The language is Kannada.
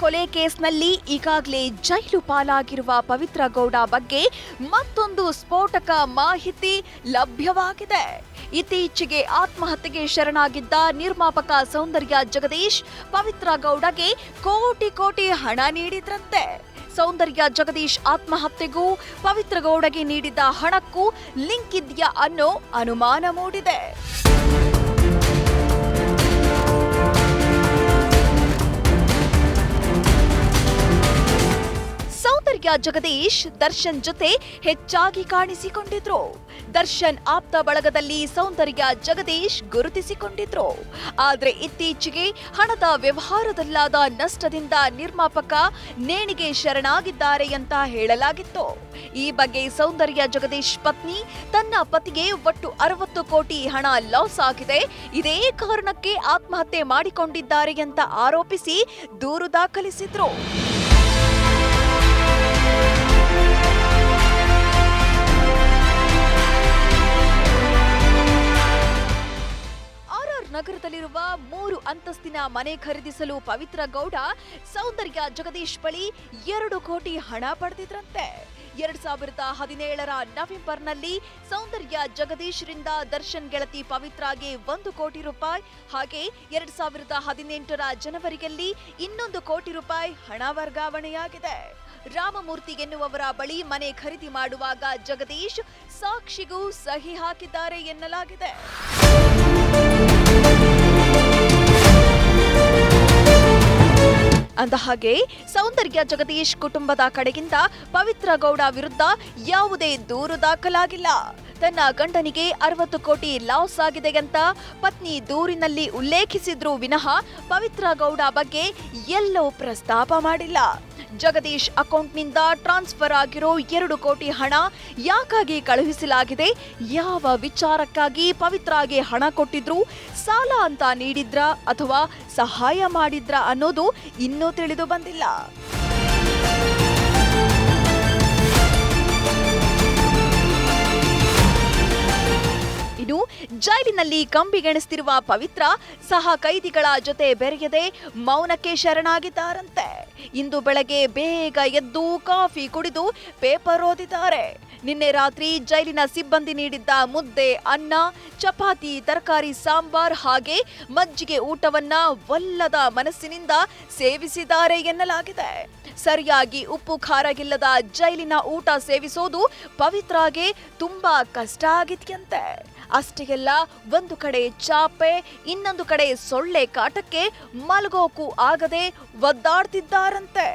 ಹತ್ಯೆ ಕೇಸ್ನಲ್ಲಿ ಈಗಾಗಲೇ ಜೈಲು ಪಾಲಾಗಿರುವ ಪವಿತ್ರ ಗೌಡ ಬಗ್ಗೆ ಮತ್ತೊಂದು ಸ್ಫೋಟಕ ಮಾಹಿತಿ ಲಭ್ಯವಾಗಿದೆ. ಇತ್ತೀಚೆಗೆ ಆತ್ಮಹತ್ಯೆಗೆ ಶರಣಾಗಿದ್ದ ನಿರ್ಮಾಪಕ ಸೌಂದರ್ಯ ಜಗದೀಶ್ ಪವಿತ್ರ ಗೌಡಗೆ ಕೋಟಿ ಕೋಟಿ ಹಣ ನೀಡಿದ್ರಂತೆ. ಸೌಂದರ್ಯ ಜಗದೀಶ್ ಆತ್ಮಹತ್ಯೆಗೂ ಪವಿತ್ರ ಗೌಡಗೆ ನೀಡಿದ್ದ ಹಣಕ್ಕೂ ಲಿಂಕ್ ಇದೆಯಾ ಅನ್ನೋ ಅನುಮಾನ ಮೂಡಿದೆ. ಜಗದೀಶ್ ದರ್ಶನ್ ಜೊತೆ ಹೆಚ್ಚಾಗಿ ಕಾಣಿಸಿಕೊಂಡಿದ್ರು. ದರ್ಶನ್ ಆಪ್ತ ಬಳಗದಲ್ಲಿ ಸೌಂದರ್ಯ ಜಗದೀಶ್ ಗುರುತಿಸಿಕೊಂಡಿದ್ರು. ಆದರೆ ಇತ್ತೀಚೆಗೆ ಹಣದ ವ್ಯವಹಾರದಲ್ಲಾದ ನಷ್ಟದಿಂದ ನಿರ್ಮಾಪಕ ನೇಣಿಗೆ ಶರಣಾಗಿದ್ದಾರೆ ಅಂತ ಹೇಳಲಾಗಿತ್ತು. ಈ ಬಗ್ಗೆ ಸೌಂದರ್ಯ ಜಗದೀಶ್ ಪತ್ನಿ ತನ್ನ ಪತಿಗೆ ಒಟ್ಟು ಅರವತ್ತು ಕೋಟಿ ಹಣ ಲಾಸ್ ಆಗಿದೆ. ಇದೇ ಕಾರಣಕ್ಕೆ ಆತ್ಮಹತ್ಯೆ ಮಾಡಿಕೊಂಡಿದ್ದಾರೆ ಅಂತ ಆರೋಪಿಸಿ ದೂರು ದಾಖಲಿಸಿದ್ರು. ನಗರದಲ್ಲಿರುವ ಮೂರು ಅಂತಸ್ತಿನ ಮನೆ ಖರೀದಿಸಲು ಪವಿತ್ರ ಗೌಡ, ಸೌಂದರ್ಯ ಜಗದೀಶ್ ಬಳಿ ಎರಡು ಕೋಟಿ ಹಣ ಪಡೆದಿದ್ರಂತೆ. ಎರಡ್ ಸಾವಿರದ ಹದಿನೇಳರ ನವೆಂಬರ್ನಲ್ಲಿ ಸೌಂದರ್ಯ ಜಗದೀಶ್ರಿಂದ ದರ್ಶನ್ ಗೆಳತಿ ಪವಿತ್ರಾಗೆ ಒಂದು ಕೋಟಿ ರೂಪಾಯಿ, ಹಾಗೆ ಎರಡ್ ಸಾವಿರದ ಹದಿನೆಂಟರ ಜನವರಿಯಲ್ಲಿ ಇನ್ನೊಂದು ಕೋಟಿ ರೂಪಾಯಿ ಹಣ ವರ್ಗಾವಣೆಯಾಗಿದೆ. ರಾಮಮೂರ್ತಿ ಎನ್ನುವವರ ಬಳಿ ಮನೆ ಖರೀದಿ ಮಾಡುವಾಗ ಜಗದೀಶ್ ಸಾಕ್ಷಿಗೂ ಸಹಿ ಹಾಕಿದ್ದಾರೆ ಎನ್ನಲಾಗಿದೆ. ಅಂದಹಾಗೆ ಸೌಂದರ್ಯ ಜಗದೀಶ್ ಕುಟುಂಬದ ಕಡೆಗಿಂದ ಪವಿತ್ರ ಗೌಡ ವಿರುದ್ಧ ಯಾವುದೇ ದೂರು ದಾಖಲಾಗಿಲ್ಲ. ತನ್ನ ಗಂಡನಿಗೆ ಅರವತ್ತು ಕೋಟಿ ಲಾಸ್ ಆಗಿದೆ ಅಂತ ಪತ್ನಿ ದೂರಿನಲ್ಲಿ ಉಲ್ಲೇಖಿಸಿದ್ರು ವಿನಃ ಪವಿತ್ರ ಗೌಡ ಬಗ್ಗೆ ಎಲ್ಲೂ ಪ್ರಸ್ತಾಪ ಮಾಡಿಲ್ಲ. ಜಗದೀಶ್ ಅಕೌಂಟ್ನಿಂದ ಟ್ರಾನ್ಸ್ಫರ್ ಆಗಿರೋ ಎರಡು ಕೋಟಿ ಹಣ ಯಾಕಾಗಿ ಕಳುಹಿಸಲಾಗಿದೆ? ಯಾವ ವಿಚಾರಕ್ಕಾಗಿ ಪವಿತ್ರಾಗೆ ಹಣ ಕೊಟ್ಟಿದ್ರು? ಸಾಲ ಅಂತ ನೀಡಿದ್ರ ಅಥವಾ ಸಹಾಯ ಮಾಡಿದ್ರ ಅನ್ನೋದು ಇನ್ನೂ ತಿಳಿದು ಬಂದಿಲ್ಲ. ಜೈಲಿನಲ್ಲಿ ಕಂಬಿಗೆಣಿಸ್ತಿರುವ ಪವಿತ್ರ ಸಹ ಕೈದಿಗಳ ಜೊತೆ ಬೆರೆಯದೆ ಮೌನಕ್ಕೆ ಶರಣಾಗಿದ್ದಾರಂತೆ. ಇಂದು ಬೆಳಗ್ಗೆ ಬೇಗ ಎದ್ದು ಕಾಫಿ ಕುಡಿದು ಪೇಪರ್ ಓದಿದ್ದಾರೆ. ನಿನ್ನೆ ರಾತ್ರಿ ಜೈಲಿನ ಸಿಬ್ಬಂದಿ ನೀಡಿದ್ದ ಮುದ್ದೆ, ಅನ್ನ, ಚಪಾತಿ, ತರಕಾರಿ, ಸಾಂಬಾರ್ ಹಾಗೆ ಮಜ್ಜಿಗೆ ಊಟವನ್ನ ಒಲ್ಲದ ಮನಸ್ಸಿನಿಂದ ಸೇವಿಸಿದ್ದಾರೆ ಎನ್ನಲಾಗಿದೆ. ಸರಿಯಾಗಿ ಉಪ್ಪು ಖಾರಗಿಲ್ಲದ ಜೈಲಿನ ಊಟ ಸೇವಿಸೋದು ಪವಿತ್ರಾಗೆ ತುಂಬಾ ಕಷ್ಟ ಆಗಿದ್ಯಂತೆ. ಅಷ್ಟೇ ಅಲ್ಲ ಒಂದು ಕಡೆ ಚಾಪೆ ಇನ್ನೊಂದು ಕಡೆ ಸೊಳ್ಳೆ ಕಾಟಕ್ಕೆ ಮಲಗೋಕು ಆಗದೆ ಒದ್ದಾಡ್ತಿದ್ದಾರಂತೆ.